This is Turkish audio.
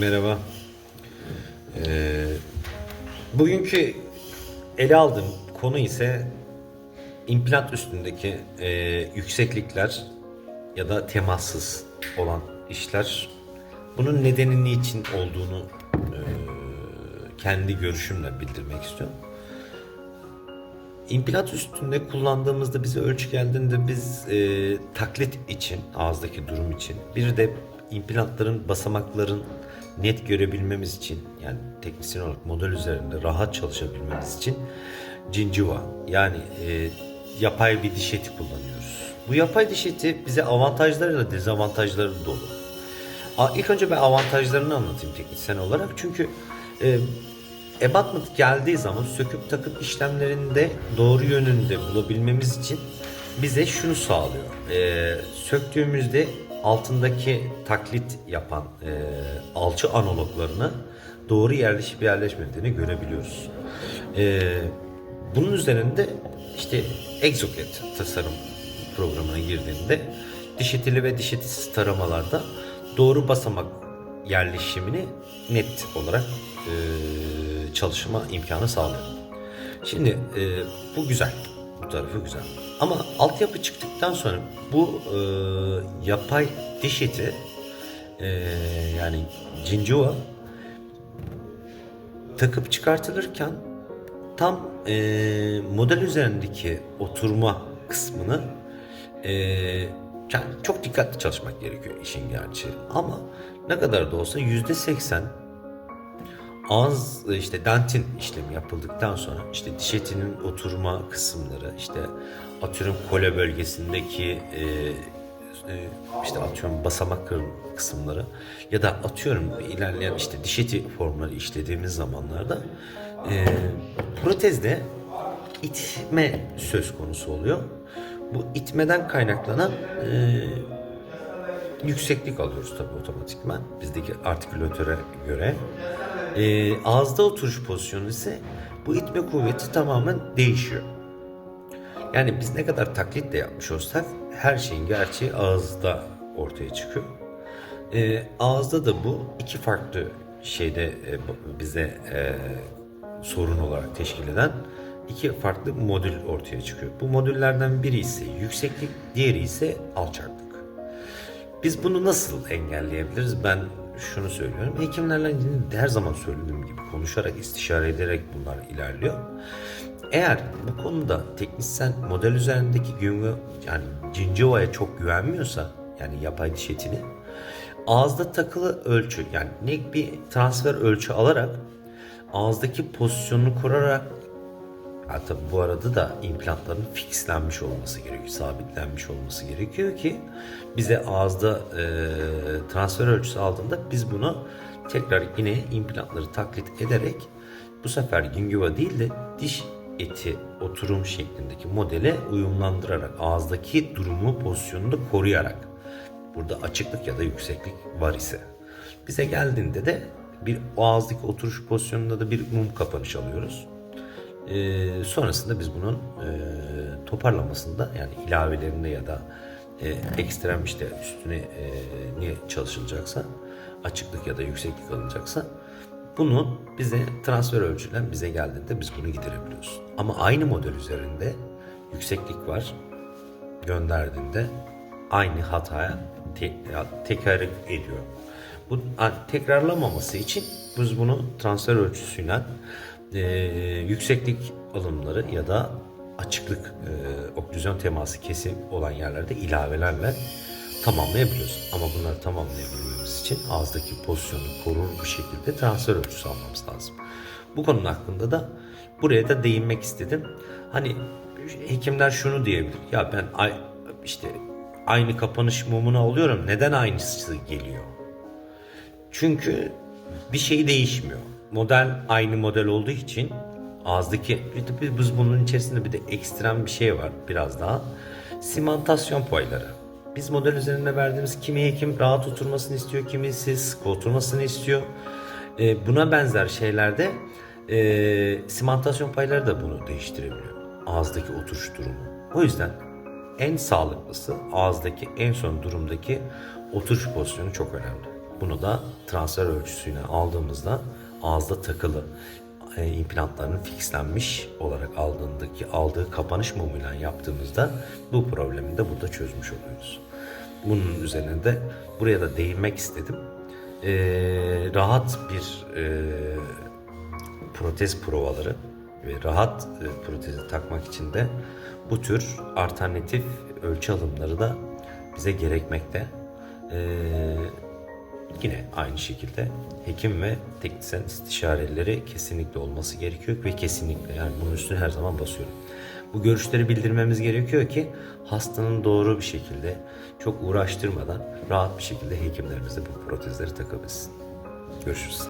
Merhaba. Ee, bugünkü ele aldığım konu ise implant üstündeki e, yükseklikler ya da temassız olan işler. Bunun nedeni niçin olduğunu e, kendi görüşümle bildirmek istiyorum. İmplant üstünde kullandığımızda bize ölçü geldiğinde biz e, taklit için, ağızdaki durum için, bir de implantların basamakların net görebilmemiz için, yani teknisyen olarak model üzerinde rahat çalışabilmemiz için gingiva yani e, yapay bir diş eti kullanıyoruz. Bu yapay diş eti bize avantajlarıyla dezavantajları dolu. A- İlk önce ben avantajlarını anlatayım teknisyen olarak. Çünkü e, abutment geldiği zaman söküp takıp işlemlerinde doğru yönünde bulabilmemiz için bize şunu sağlıyor. E, söktüğümüzde altındaki taklit yapan e, alçı analoglarını doğru yerleşip yerleşmediğini görebiliyoruz. E, bunun üzerinde işte Exocad tasarım programına girdiğinde diş etili ve diş etisiz taramalarda doğru basamak yerleşimini net olarak e, çalışma imkanı sağlıyor. Şimdi e, bu güzel. Bu tarafı güzel. Ama altyapı çıktıktan sonra bu e, yapay diş eti e, yani gingiva takıp çıkartılırken tam e, model üzerindeki oturma kısmını e, yani çok dikkatli çalışmak gerekiyor işin gerçeği. Ama ne kadar da olsa yüzde seksen ağız işte dentin işlemi yapıldıktan sonra işte diş etinin oturma kısımları işte atıyorum kole bölgesindeki e, e, işte atıyorum basamak kısımları ya da atıyorum ilerleyen işte diş eti formları işlediğimiz zamanlarda e, protezde itme söz konusu oluyor. Bu itmeden kaynaklanan e, yükseklik alıyoruz tabii otomatikman bizdeki artikülatöre göre. E, ağızda oturuş pozisyonu ise bu itme kuvveti tamamen değişiyor. Yani biz ne kadar taklit de yapmış olsak her şeyin gerçeği ağızda ortaya çıkıyor. E, ağızda da bu iki farklı şeyde e, bize e, sorun olarak teşkil eden iki farklı modül ortaya çıkıyor. Bu modüllerden biri ise yükseklik, diğeri ise alçaklık. Biz bunu nasıl engelleyebiliriz? Ben şunu söylüyorum. Hekimlerle her zaman söylediğim gibi konuşarak, istişare ederek bunlar ilerliyor. Eğer bu konuda teknisyen model üzerindeki güven, yani Cincova'ya çok güvenmiyorsa, yani yapay diş etini, ağızda takılı ölçü, yani ne bir transfer ölçü alarak ağızdaki pozisyonunu kurarak Ha, tabii bu arada da implantların fixlenmiş olması gerekiyor, sabitlenmiş olması gerekiyor ki bize ağızda e, transfer ölçüsü aldığında biz bunu tekrar yine implantları taklit ederek bu sefer gingiva değil de diş eti oturum şeklindeki modele uyumlandırarak ağızdaki durumu pozisyonunu koruyarak burada açıklık ya da yükseklik var ise bize geldiğinde de bir ağızdaki oturuş pozisyonunda da bir mum kapanış alıyoruz. Ee, sonrasında biz bunun e, toparlamasında yani ilavelerinde ya da e, ekstrem işte üstüne e, ne çalışılacaksa açıklık ya da yükseklik alınacaksa bunu bize transfer ölçülen bize geldiğinde biz bunu giderebiliyoruz. Ama aynı model üzerinde yükseklik var gönderdiğinde aynı hataya te- tekrar ediyor. Bu tekrarlamaması için biz bunu transfer ölçüsüyle e, yükseklik alımları ya da açıklık e, oklüzyon teması kesim olan yerlerde ilavelerle tamamlayabiliyoruz. Ama bunları tamamlayabilmemiz için ağızdaki pozisyonu korur bir şekilde transfer ölçüsü almamız lazım. Bu konunun hakkında da buraya da değinmek istedim. Hani hekimler şunu diyebilir. Ya ben ay, işte aynı kapanış mumunu alıyorum. Neden aynısı geliyor? Çünkü bir şey değişmiyor. Model aynı model olduğu için ağızdaki biz bunun içerisinde bir de ekstrem bir şey var biraz daha. Simantasyon payları. Biz model üzerinde verdiğimiz kimi hekim rahat oturmasını istiyor, kimisi sıkı oturmasını istiyor. Ee, buna benzer şeylerde e, simantasyon payları da bunu değiştirebiliyor. Ağızdaki oturuş durumu. O yüzden en sağlıklısı ağızdaki en son durumdaki oturuş pozisyonu çok önemli. Bunu da transfer ölçüsüne aldığımızda ağızda takılı e, implantların fixlenmiş olarak aldığındaki aldığı kapanış mumuyla yaptığımızda bu problemi de burada çözmüş oluyoruz. Bunun üzerine de buraya da değinmek istedim. E, rahat bir e, protez provaları ve rahat e, protezi takmak için de bu tür alternatif ölçü alımları da bize gerekmekte. Ee, yine aynı şekilde hekim ve teknisyen istişareleri kesinlikle olması gerekiyor ve kesinlikle yani bunun üstüne her zaman basıyorum. Bu görüşleri bildirmemiz gerekiyor ki hastanın doğru bir şekilde çok uğraştırmadan rahat bir şekilde hekimlerimiz de bu protezleri takabilsin. Görüşürüz.